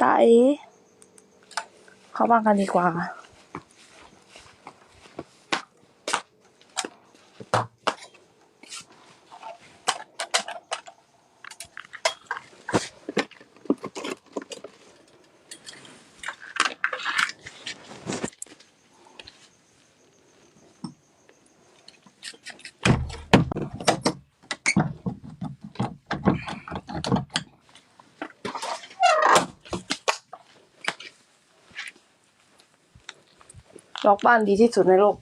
ตาเอเข้าบ้านกันดีกว่า ล็อกบ้านดีที่สุดในโลก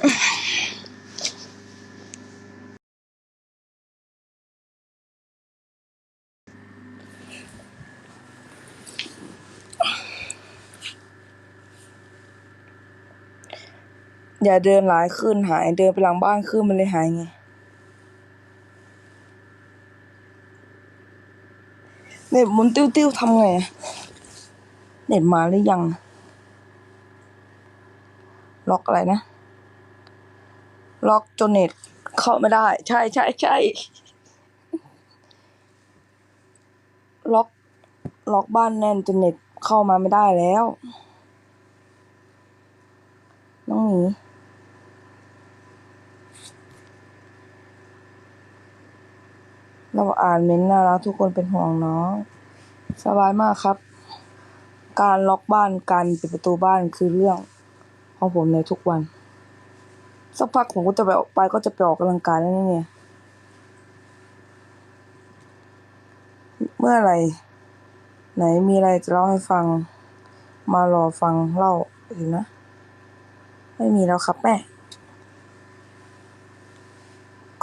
อย่าเดินหลายขึ้นหายเดินไปหลังบ้านขึ้นมันเลยหายไงเน็ตมุนติ้วติ้วทำไง เน็ตมาหรือยัง ล็อกอะไรนะ ล็อกจนเน็ตเข้าไม่ได้ ใช่ใช่ใช่ล็อกล็อกบ้านแน่นจนเน็ตเข้ามาไม่ได้แล้ว น้องหมีเราอ่านเม้นต์น่ารักทุกคนเป็นห่วงน้อง สบายมากครับ การล็อกบ้านการปิดประตูบ้านคือเรื่องของผมในทุกวัน สักพักผมก็จะไปออกไปก็จะไปออกกำลังกายแล้วเนี่ย เมื่อไรไหนมีอะไรจะเล่าให้ฟัง มารอฟังเล่าอีกนะ ไม่มีแล้วครับแม่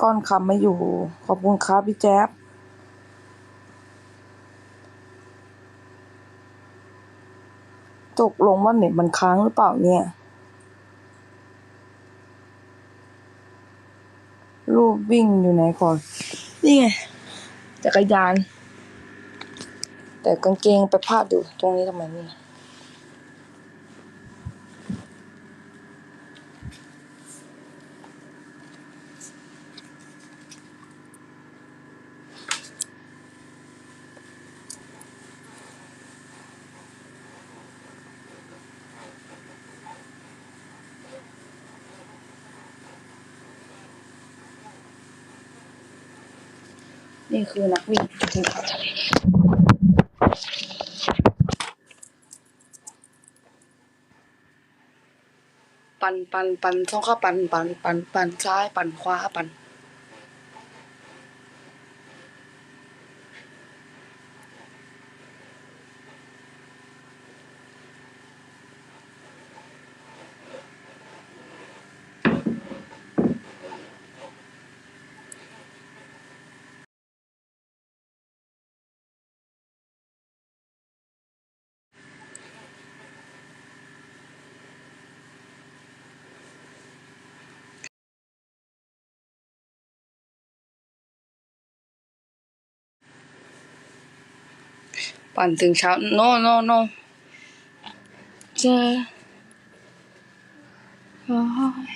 ก้อนคำไม่อยู่ ขอบคุณครับพี่แจ๊บตกลงว่าเน็ตมันค้างหรือเปล่าเนี่ย รูปวิ่งอยู่ไหนก่อน นี่ไง จักรยาน แต่กางเกงไปพลาดอยู่ตรงนี้ทำไมเนี่ นี่คือนักวิ่งภูเขาทะเลปันปันปันช่องข้าปันปันปันปันซ้ายปันขวาปัน ปั่นถึงเช้า no no no เจอโอ้ย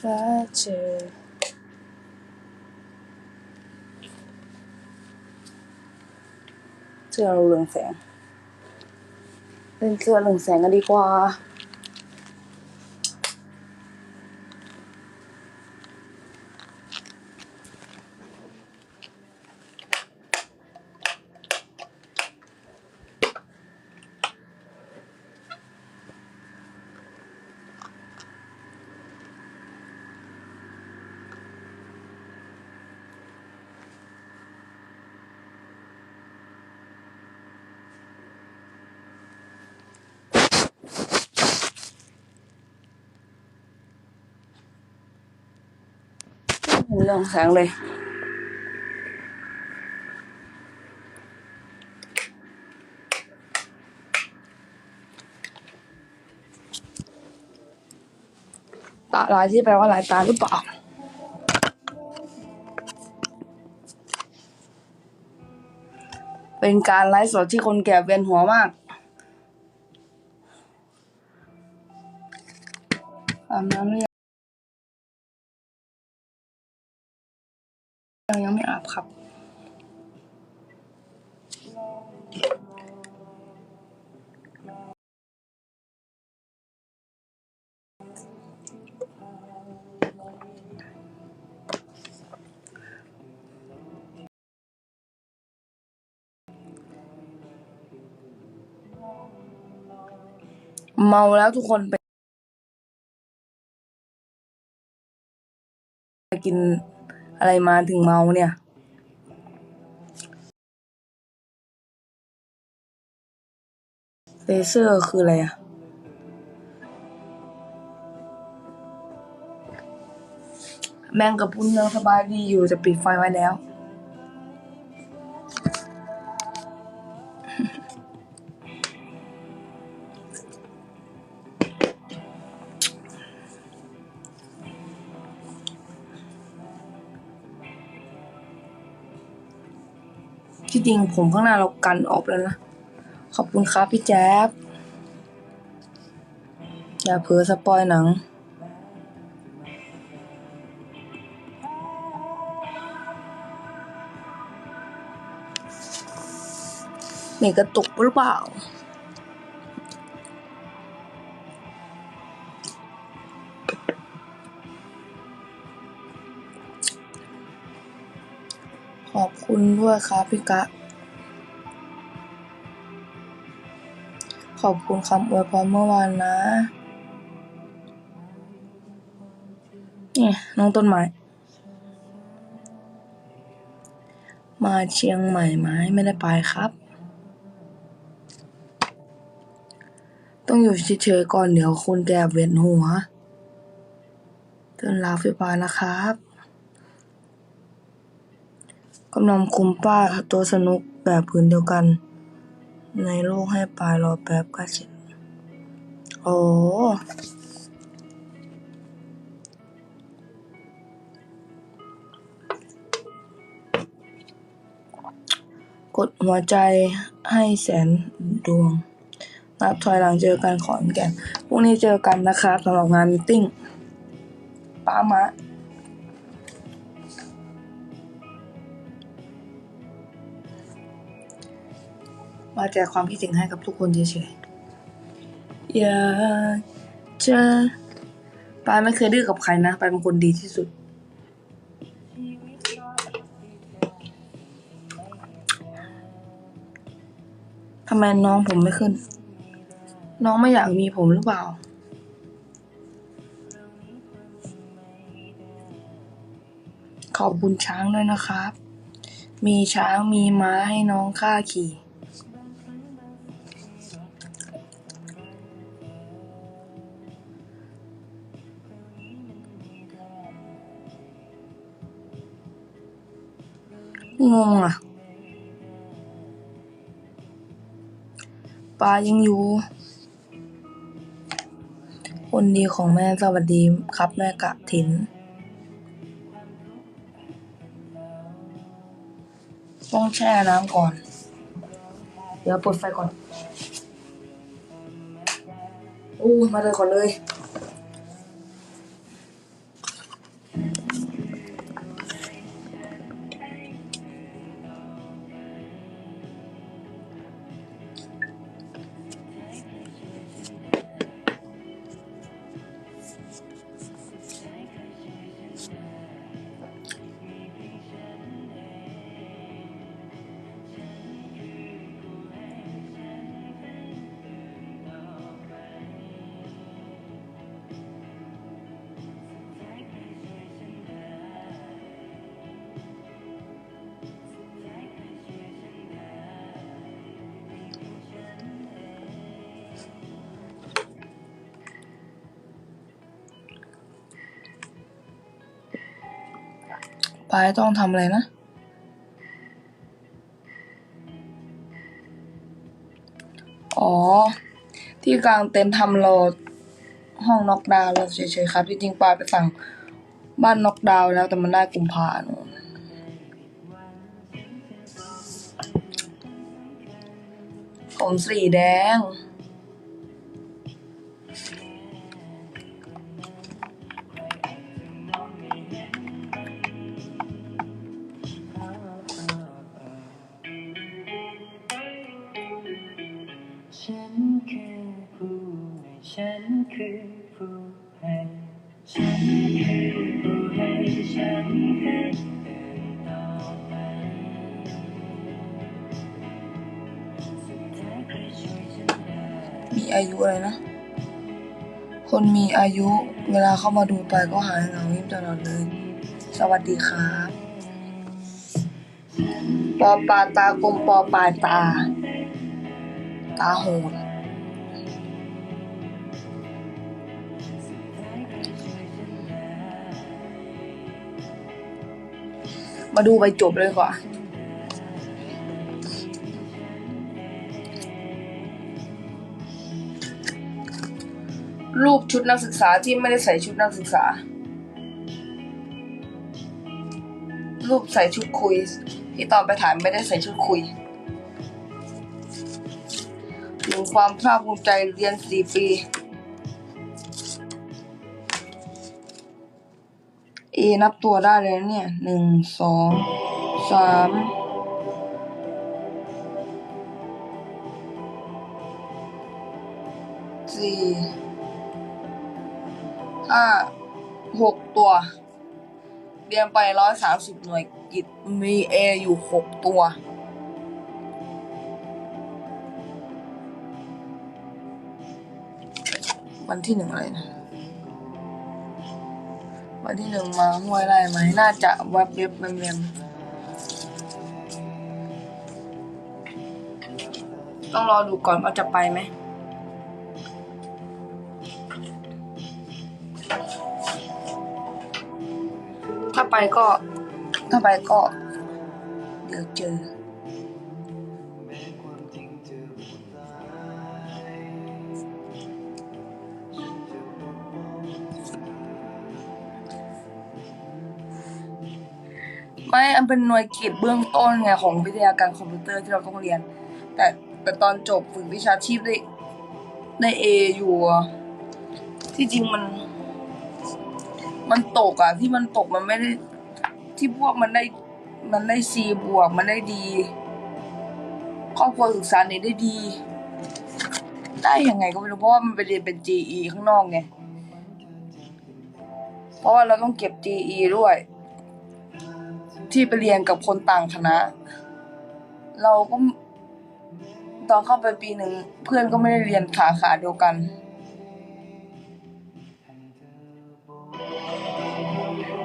ถ้าเจอเสื้อเราเรืองแสงเล่นเสื้อเรืองแสงกันดีกว่า เป็นเรื่องแสงเลยตาลายที่แปลว่าลายตาหรือเปล่าเป็นการไลฟ์สดที่คนแก่เวียนหัวมากอาบน้ำ ยังยังไม่อาบครับ เมาแล้วทุกคนไปกิน อะไรมาถึงเมาเนี่ยเลเซอร์คืออะไรอะแมงกับพุ้นยังสบายดีอยู่จะปิดไฟไว้แล้ว จริงผมข้างหน้าเรากันออกแล้วนะ ขอบคุณครับพี่แจ๊บอย่าเผลอสปอยหนังเน็ตกระตุกหรือเปล่า คุณด้วยครับพี่กะ ขอบคุณคำอวยพรเมื่อวานนะนี่น้องต้นไม้ มาเชียงใหม่ไหมไม่ได้ไปครับ ต้องอยู่เฉยๆก่อนเดี๋ยวคุณแกเวียนหัวเตือนลาฟิบานะครับ กำลังคุมป้าตัวสนุกแบบพื้นเดียวกัน ในโลกให้ปลายรอแป๊บก็เสร็จโอ้กดหัวใจให้แสนดวง นับถอยหลังเจอกันขอนแก่นพรุ่งนี้เจอกันนะครับสำหรับงานมิทติ้งป้ามะาแจกความคิดถึงให้กับทุกคนเฉยๆ อยากจะปายไม่เคยดื้อกับใครนะปายเป็นคนดีที่สุด ทำไมน้องผมไม่ขึ้น น้องไม่อยากมีผมหรือเปล่าขอบคุณช้างด้วยนะครับ มีช้างมีม้าให้น้องข้าขี่ งงอะ ปลายังอยู่ คนดีของแม่สวัสดีครับแม่กะถินต้องแช่น้ำก่อน เดี๋ยวเปิดไฟก่อน อู้มาเลยก่อนเลย ปายต้องทำอะไรนะ อ๋อ ที่กลางเต็นท์ทำโหลดห้องน็อกดาวน์เราเฉยๆครับที่จริงปายไปสั่งบ้านน็อกดาวน์แล้วแต่มันได้กุมภาโน่นผมสีแดง ฉันคือผู้ให้ฉันคือผู้ให้ฉันให้เอ่ยต่อไปสุดท้ายใครช่วยฉันได้มีอายุอะไรนะ คนมีอายุเวลาเข้ามาดูไปก็หายเหงายิ้มตลอดเลย สวัสดีครับปอปลาตากลมปอปลายตา ตาโหด มาดูไปจบเลยกว่ารูปชุดนักศึกษาที่ไม่ได้ใส่ชุดนักศึกษา รูปใส่ชุดคุย ที่ตอนไปถ่ายไม่ได้ใส่ชุดคุยถึงความภาคภูมิใจเรียนสี่ปี เอนับตัวได้เลยนะเนี่ยหนึ่งสองสามสี่ห้าหกตัว เรียนไปร้อยสามสิบหน่วยกิตมีเออยู่หกตัววันที่หนึ่งอะไรนะ วันที่หนึ่งมาห้วยไรไหมน่าจะเว็บเว็บเมมเมมต้องรอดูก่อนว่าจะไปไหมถ้าไปก็ ถ้าไปก็ เดี๋ยวเจอ ไม่อันเป็นหน่วยกิจเบื้องต้นไงของวิทยาการคอมพิวเตอร์ที่เราต้องเรียน แต่แต่ตอนจบฝึกวิชาชีพได้ได้เออยู่ที่จริงมัน มันตกอะที่มันตกมันไม่ได้ที่พวกมันได้มันได้ซีบวกมันได้ดีครอบครัวศึกษาเนี่ยได้ดี ได้ยังไงก็ไม่รู้เพราะว่ามันไปเรียนเป็น GE ข้างนอกไงเพราะว่าเราต้องเก็บ GE ด้วย ที่ไปเรียนกับคนต่างคณะ เราก็ตอนเข้าไปปีหนึ่งเพื่อนก็ไม่ได้เรียนขาขาเดียวกัน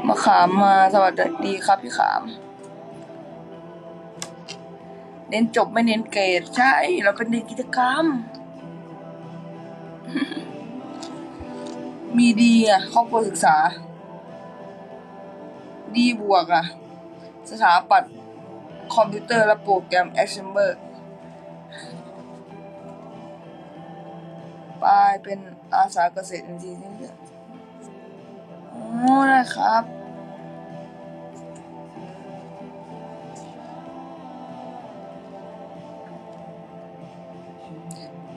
มาขามมาสวัสดีครับพี่ขาม เน้นจบไม่เน้นเกรดใช่ เราเป็นเด็กกิจกรรม มีดีอะครอบครัวศึกษา ดีบวกอะ สถาปัตย์คอมพิวเตอร์และโปรแกรม Assembler ปายเป็นอาสาเกษตรอินทรีย์ที่เนี่ยอ๋อได้ครับ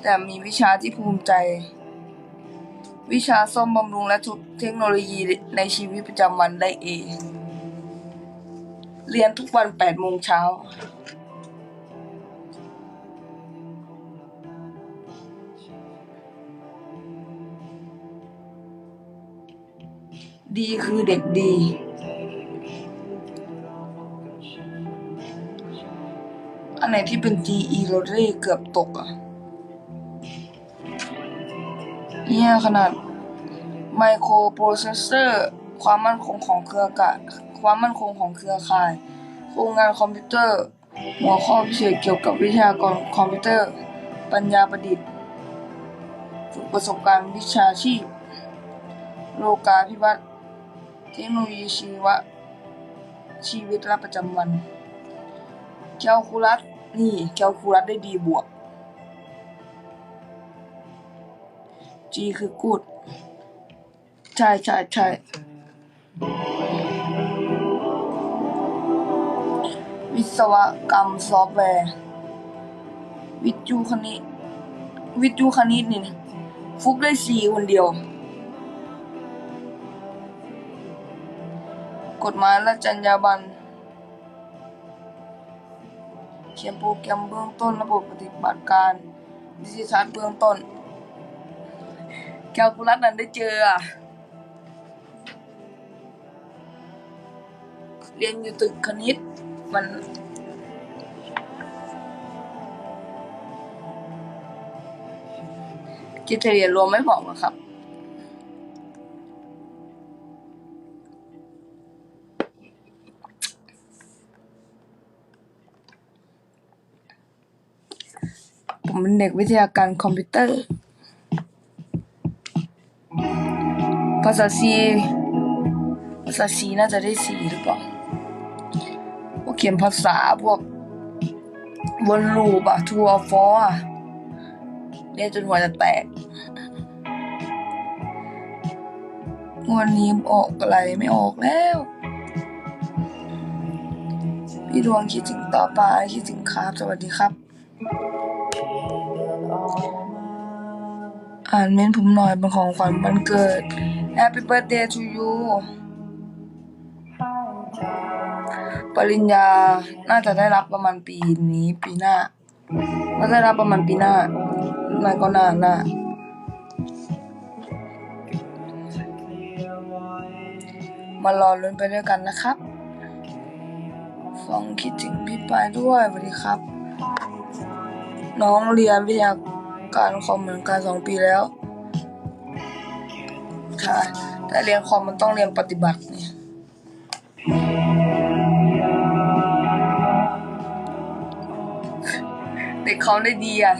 แต่มีวิชาที่ภูมิใจ วิชาซ่อมบำรุงและทุกเทคโนโลยีในชีวิตประจำวันได้เอง เรียนทุกวันแปดโมงเช้า ดีคือเด็กดี อันไหนที่เป็น GE เราได้เกือบตกอะเนี่ยขนาดไมโครโปรเซสเซอร์ ความมั่นคงของเครือข่าย ความมั่นคงของเครือข่าย โครงงานคอมพิวเตอร์ หัวข้อพิเศษเกี่ยวกับวิทยากรคอมพิวเตอร์ ปัญญาประดิษฐ์ฝึกประสบการณ์วิชาชีพ โลกาภิวัตน์เทคโนโลยีชีวะ ชีวิตและประจำวันแคลคูลัสนี่แคลคูลัสได้ดีบวก G คือกูดใช่ใช่ใช่ วิศวกรรมซอฟต์แวร์ วิทยุคณิต วิทยุคณิตนี่นะฟุกได้สี่คนเดียว กฎหมายและจรรยาบรรณเขียนโปรแกรมเบื้องต้นระบบปฏิบัติการ ดิจิทัลเบื้องต้น แคลคูลัสนั้นได้เจออะเรียนอยู่ตึกคณิต มันคิจเรียนรวมไม่บอกหรอครับ ผมเป็นเด็กวิทยาการคอมพิวเตอร์ ภาษาซีภาษาซีน่าจะได้สีหรือเปล่า เขียนภาษาพวกวนลูปอะทัวร์ฟอร์อะเรียนจนหัวจะแตกวันนี้ออกอะไรไม่ออกแล้ว พี่ดวงคิดถึงต่อไปคิดถึงครับ สวัสดีครับ อ่านเม้นผมหน่อยเป็นของขวัญวันเกิด Happy birthday to you ปริญญาน่าจะได้รับประมาณปีนี้ปีหน้าน่าจะได้รับประมาณปีหน้าไม่ก็นานหน้ามา รอลุ้นไปด้วยกันนะครับฟองคิดถึงพี่ปายด้วยสวัสดีครับ น้องเรียนวิทยาการคอมเหมือนกันสองปีแล้วใช่แต่เรียนคอมมันต้องเรียนปฏิบัติเนี่ย เขาได้ดีอะ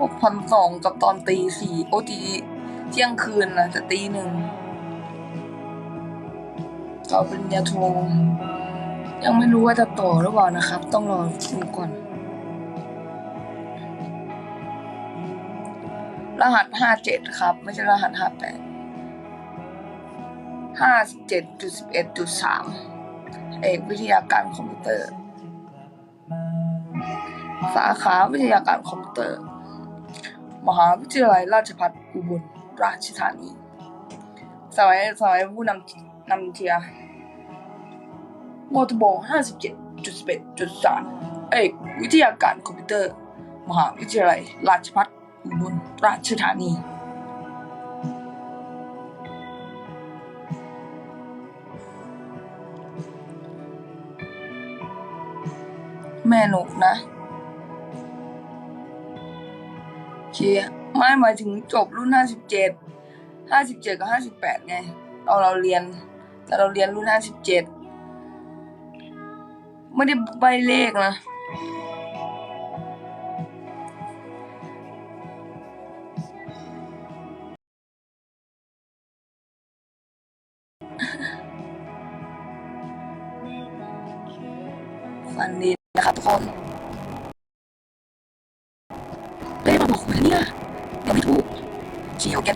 หกพันสองกับตอนตีสี่โอตีเที่ยงคืนนะจะตีหนึ่งเขาเป็นยาโทยังไม่รู้ว่าจะต่อหรือเปล่านะครับ ต้องรอดูก่อน รหัสห้าเจ็ดครับ ไม่ใช่รหัสห้าแปดห้าเจ็ดจุดสิบเอ็ดจุดสาม เอกวิทยาการคอมพิวเตอร์ สาขาวิทยาการคอมพิวเตอร์ มหาวิทยาลัยราชภัฏอุบลราชธานี สมัยสมัยผู้นำนำเทียมอทบห้าสิบเจ็ดจุดสิบเอ็ดจุดสามเอกวิทยาการคอมพิวเตอร์ มหาวิทยาลัยราชภัฏอุบลราชธานี แม่หนุกนะเชียไม่หมายถึงจบรุ่นห้าสิบเจ็ดห้าสิบเจ็ดกับห้าสิบแปดไงตอนเราเรียนแต่เราเรียนรุ่นห้าสิบเจ็ดไม่ได้ใบเลขนะฝันดี นะครับทุกคนไม่ได้มาบอกคุณเนี่ยยังไม่ถูกชีโอเ